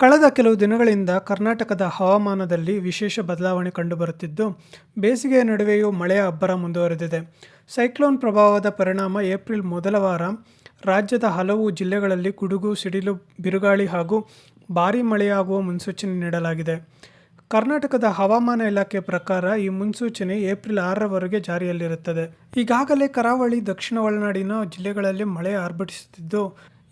ಕಳೆದ ಕೆಲವು ದಿನಗಳಿಂದ ಕರ್ನಾಟಕದ ಹವಾಮಾನದಲ್ಲಿ ವಿಶೇಷ ಬದಲಾವಣೆ ಕಂಡುಬರುತ್ತಿದ್ದು, ಬೇಸಿಗೆಯ ನಡುವೆಯೂ ಮಳೆಯ ಅಬ್ಬರ ಮುಂದುವರೆದಿದೆ. ಸೈಕ್ಲೋನ್ ಪ್ರಭಾವದ ಪರಿಣಾಮ ಏಪ್ರಿಲ್ ಮೊದಲ ವಾರ ರಾಜ್ಯದ ಹಲವು ಜಿಲ್ಲೆಗಳಲ್ಲಿ ಗುಡುಗು ಸಿಡಿಲು, ಬಿರುಗಾಳಿ ಹಾಗೂ ಭಾರೀ ಮಳೆಯಾಗುವ ಮುನ್ಸೂಚನೆ ನೀಡಲಾಗಿದೆ. ಕರ್ನಾಟಕದ ಹವಾಮಾನ ಇಲಾಖೆ ಪ್ರಕಾರ ಈ ಮುನ್ಸೂಚನೆ ಏಪ್ರಿಲ್ ಆರರವರೆಗೆ ಜಾರಿಯಲ್ಲಿರುತ್ತದೆ. ಈಗಾಗಲೇ ಕರಾವಳಿ, ದಕ್ಷಿಣ ಒಳನಾಡಿನ ಜಿಲ್ಲೆಗಳಲ್ಲಿ ಮಳೆ ಆರ್ಭಟಿಸುತ್ತಿದ್ದು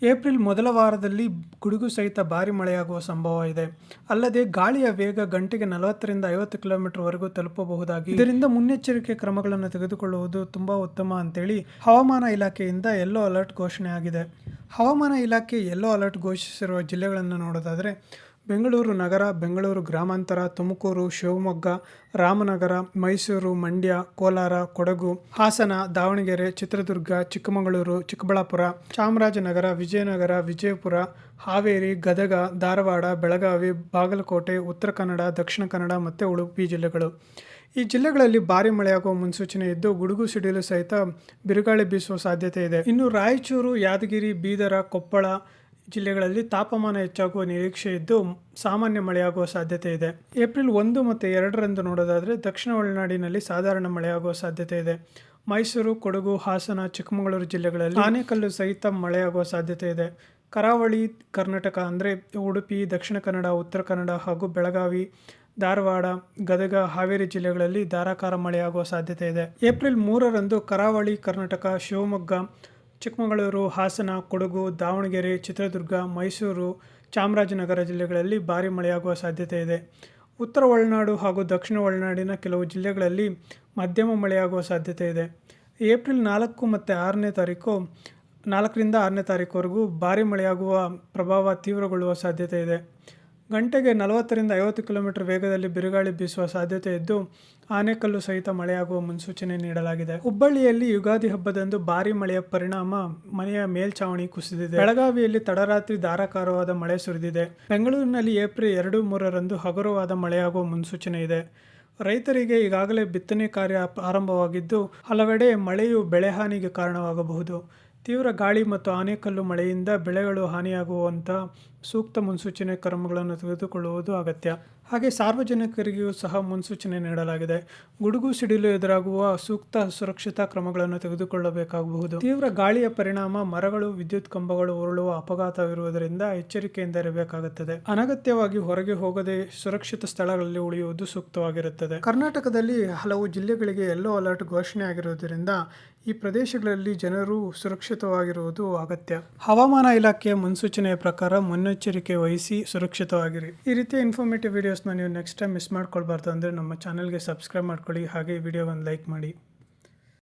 ಏಪ್ರಿಲ್ ಮೊದಲ ವಾರದಲ್ಲಿ ಗುಡುಗು ಸಹಿತ ಭಾರಿ ಮಳೆಯಾಗುವ ಸಂಭವ ಇದೆ. ಅಲ್ಲದೆ ಗಾಳಿಯ ವೇಗ ಗಂಟೆಗೆ ನಲವತ್ತರಿಂದ ಐವತ್ತು ಕಿಲೋಮೀಟರ್ವರೆಗೂ ತಲುಪಬಹುದಾಗಿ. ಇದರಿಂದ ಮುನ್ನೆಚ್ಚರಿಕೆ ಕ್ರಮಗಳನ್ನು ತೆಗೆದುಕೊಳ್ಳುವುದು ತುಂಬಾ ಉತ್ತಮ ಅಂತೇಳಿ ಹವಾಮಾನ ಇಲಾಖೆಯಿಂದ ಯೆಲ್ಲೋ ಅಲರ್ಟ್ ಘೋಷಣೆ ಆಗಿದೆ ಹವಾಮಾನ ಇಲಾಖೆ ಯೆಲ್ಲೋ ಅಲರ್ಟ್ ಘೋಷಿಸಿರುವ ಜಿಲ್ಲೆಗಳನ್ನು ನೋಡೋದಾದರೆ ಬೆಂಗಳೂರು ನಗರ, ಬೆಂಗಳೂರು ಗ್ರಾಮಾಂತರ, ತುಮಕೂರು, ಶಿವಮೊಗ್ಗ, ರಾಮನಗರ, ಮೈಸೂರು, ಮಂಡ್ಯ, ಕೋಲಾರ, ಕೊಡಗು, ಹಾಸನ, ದಾವಣಗೆರೆ, ಚಿತ್ರದುರ್ಗ, ಚಿಕ್ಕಮಗಳೂರು, ಚಿಕ್ಕಬಳ್ಳಾಪುರ, ಚಾಮರಾಜನಗರ, ವಿಜಯನಗರ, ವಿಜಯಪುರ, ಹಾವೇರಿ, ಗದಗ, ಧಾರವಾಡ, ಬೆಳಗಾವಿ, ಬಾಗಲಕೋಟೆ, ಉತ್ತರ ಕನ್ನಡ, ದಕ್ಷಿಣ ಕನ್ನಡ ಮತ್ತು ಉಡುಪಿ ಜಿಲ್ಲೆಗಳು. ಈ ಜಿಲ್ಲೆಗಳಲ್ಲಿ ಭಾರಿ ಮಳೆಯಾಗುವ ಮುನ್ಸೂಚನೆ ಇದ್ದು, ಗುಡುಗು ಸಿಡಿಲು ಸಹಿತ ಬಿರುಗಾಳಿ ಬೀಸುವ ಸಾಧ್ಯತೆ ಇದೆ. ಇನ್ನು ರಾಯಚೂರು, ಯಾದಗಿರಿ, ಬೀದರ, ಕೊಪ್ಪಳ ಜಿಲ್ಲೆಗಳಲ್ಲಿ ತಾಪಮಾನ ಹೆಚ್ಚಾಗುವ ನಿರೀಕ್ಷೆ ಇದ್ದು ಸಾಮಾನ್ಯ ಮಳೆಯಾಗುವ ಸಾಧ್ಯತೆ ಇದೆ. ಏಪ್ರಿಲ್ ಒಂದು ಮತ್ತು ಎರಡರಂದು ನೋಡೋದಾದರೆ ದಕ್ಷಿಣ ಒಳನಾಡಿನಲ್ಲಿ ಸಾಧಾರಣ ಮಳೆಯಾಗುವ ಸಾಧ್ಯತೆ ಇದೆ. ಮೈಸೂರು, ಕೊಡಗು, ಹಾಸನ, ಚಿಕ್ಕಮಗಳೂರು ಜಿಲ್ಲೆಗಳಲ್ಲಿ ಆನೆಕಲ್ಲು ಸಹಿತ ಮಳೆಯಾಗುವ ಸಾಧ್ಯತೆ ಇದೆ. ಕರಾವಳಿ, ಕರ್ನಾಟಕ ಅಂದರೆ ಉಡುಪಿ, ದಕ್ಷಿಣ ಕನ್ನಡ, ಉತ್ತರ ಕನ್ನಡ ಹಾಗೂ ಬೆಳಗಾವಿ, ಧಾರವಾಡ, ಗದಗ, ಹಾವೇರಿ ಜಿಲ್ಲೆಗಳಲ್ಲಿ ಧಾರಾಕಾರ ಮಳೆಯಾಗುವ ಸಾಧ್ಯತೆ ಇದೆ. ಏಪ್ರಿಲ್ ಮೂರರಂದು ಕರಾವಳಿ, ಕರ್ನಾಟಕ, ಶಿವಮೊಗ್ಗ ಚಿಕ್ಕಮಗಳೂರು, ಹಾಸನ, ಕೊಡಗು, ದಾವಣಗೆರೆ, ಚಿತ್ರದುರ್ಗ, ಮೈಸೂರು, ಚಾಮರಾಜನಗರ ಜಿಲ್ಲೆಗಳಲ್ಲಿ ಭಾರಿ ಮಳೆಯಾಗುವ ಸಾಧ್ಯತೆ ಇದೆ. ಉತ್ತರ ಒಳನಾಡು ಹಾಗೂ ದಕ್ಷಿಣ ಒಳನಾಡಿನ ಕೆಲವು ಜಿಲ್ಲೆಗಳಲ್ಲಿ ಮಧ್ಯಮ ಮಳೆಯಾಗುವ ಸಾಧ್ಯತೆ ಇದೆ. ಏಪ್ರಿಲ್ ನಾಲ್ಕು ಮತ್ತು ಆರನೇ ತಾರೀಕು, ನಾಲ್ಕರಿಂದ ಆರನೇ ತಾರೀಕುವರೆಗೂ ಭಾರಿ ಮಳೆಯಾಗುವ ಪ್ರಭಾವ ತೀವ್ರಗೊಳ್ಳುವ ಸಾಧ್ಯತೆ ಇದೆ. ಗಂಟೆಗೆ ನಲವತ್ತರಿಂದ ಐವತ್ತು ಕಿಲೋಮೀಟರ್ ವೇಗದಲ್ಲಿ ಬಿರುಗಾಳಿ ಬೀಸುವ ಸಾಧ್ಯತೆ ಇದ್ದು, ಆನೆಕಲ್ಲು ಸಹಿತ ಮಳೆಯಾಗುವ ಮುನ್ಸೂಚನೆ ನೀಡಲಾಗಿದೆ. ಹುಬ್ಬಳ್ಳಿಯಲ್ಲಿ ಯುಗಾದಿ ಹಬ್ಬದಂದು ಭಾರಿ ಮಳೆಯ ಪರಿಣಾಮ ಮನೆಯ ಮೇಲ್ಛಾವಣಿ ಕುಸಿದಿದೆ. ಬೆಳಗಾವಿಯಲ್ಲಿ ತಡರಾತ್ರಿ ಧಾರಾಕಾರವಾದ ಮಳೆ ಸುರಿದಿದೆ. ಬೆಂಗಳೂರಿನಲ್ಲಿ ಏಪ್ರಿಲ್ ಎರಡು ಮೂರರಂದು ಹಗುರವಾದ ಮಳೆಯಾಗುವ ಮುನ್ಸೂಚನೆ ಇದೆ. ರೈತರಿಗೆ ಈಗಾಗಲೇ ಬಿತ್ತನೆ ಕಾರ್ಯ ಆರಂಭವಾಗಿದ್ದು, ಹಲವೆಡೆ ಮಳೆಯು ಬೆಳೆಹಾನಿಗೆ ಕಾರಣವಾಗಬಹುದು. ತೀವ್ರ ಗಾಳಿ ಮತ್ತು ಆನೆಕಲ್ಲು ಮಳೆಯಿಂದ ಬೆಳೆಗಳು ಹಾನಿಯಾಗುವಂಥ ಸೂಕ್ತ ಮುನ್ಸೂಚನೆ ಕ್ರಮಗಳನ್ನು ತೆಗೆದುಕೊಳ್ಳುವುದು ಅಗತ್ಯ. ಹಾಗೆ ಸಾರ್ವಜನಿಕರಿಗೂ ಸಹ ಮುನ್ಸೂಚನೆ ನೀಡಲಾಗಿದೆ. ಗುಡುಗು ಸಿಡಿಲು ಎದುರಾಗುವ ಸೂಕ್ತ ಸುರಕ್ಷತಾ ಕ್ರಮಗಳನ್ನು ತೆಗೆದುಕೊಳ್ಳಬೇಕಾಗಬಹುದು. ತೀವ್ರ ಗಾಳಿಯ ಪರಿಣಾಮ, ಮರಗಳು, ವಿದ್ಯುತ್ ಕಂಬಗಳು ಉರುಳುವ ಅಪಘಾತವಿರುವುದರಿಂದ ಎಚ್ಚರಿಕೆಯಿಂದ ಇರಬೇಕಾಗುತ್ತದೆ ಅನಗತ್ಯವಾಗಿ ಹೊರಗೆ ಹೋಗದೆ ಸುರಕ್ಷಿತ ಸ್ಥಳಗಳಲ್ಲಿ ಉಳಿಯುವುದು ಸೂಕ್ತವಾಗಿರುತ್ತದೆ. ಕರ್ನಾಟಕದಲ್ಲಿ ಹಲವು ಜಿಲ್ಲೆಗಳಿಗೆ ಯೆಲ್ಲೋ ಅಲರ್ಟ್ ಘೋಷಣೆ ಆಗಿರುವುದರಿಂದ ಈ ಪ್ರದೇಶಗಳಲ್ಲಿ ಜನರು ಸುರಕ್ಷಿತವಾಗಿರುವುದು ಅಗತ್ಯ. ಹವಾಮಾನ ಇಲಾಖೆಯ ಮುನ್ಸೂಚನೆಯ ಪ್ರಕಾರ ಮುನ್ನೆಚ್ಚರಿಕೆ ವಹಿಸಿ ಸುರಕ್ಷಿತವಾಗಿರಿ. ಈ ರೀತಿಯ ಇನ್ಫಾರ್ಮೇಟಿವ್ ವಿಡಿಯೋಸ್ನ ನೀವು ನೆಕ್ಸ್ಟ್ ಟೈಮ್ ಮಿಸ್ ಮಾಡ್ಕೊಳ್ಬಾರ್ದು ಅಂದರೆ ನಮ್ಮ ಚಾನಲ್ಗೆ ಸಬ್ಸ್ಕ್ರೈಬ್ ಮಾಡ್ಕೊಳ್ಳಿ, ಹಾಗೆ ವಿಡಿಯೋ ಒಂದು ಲೈಕ್ ಮಾಡಿ.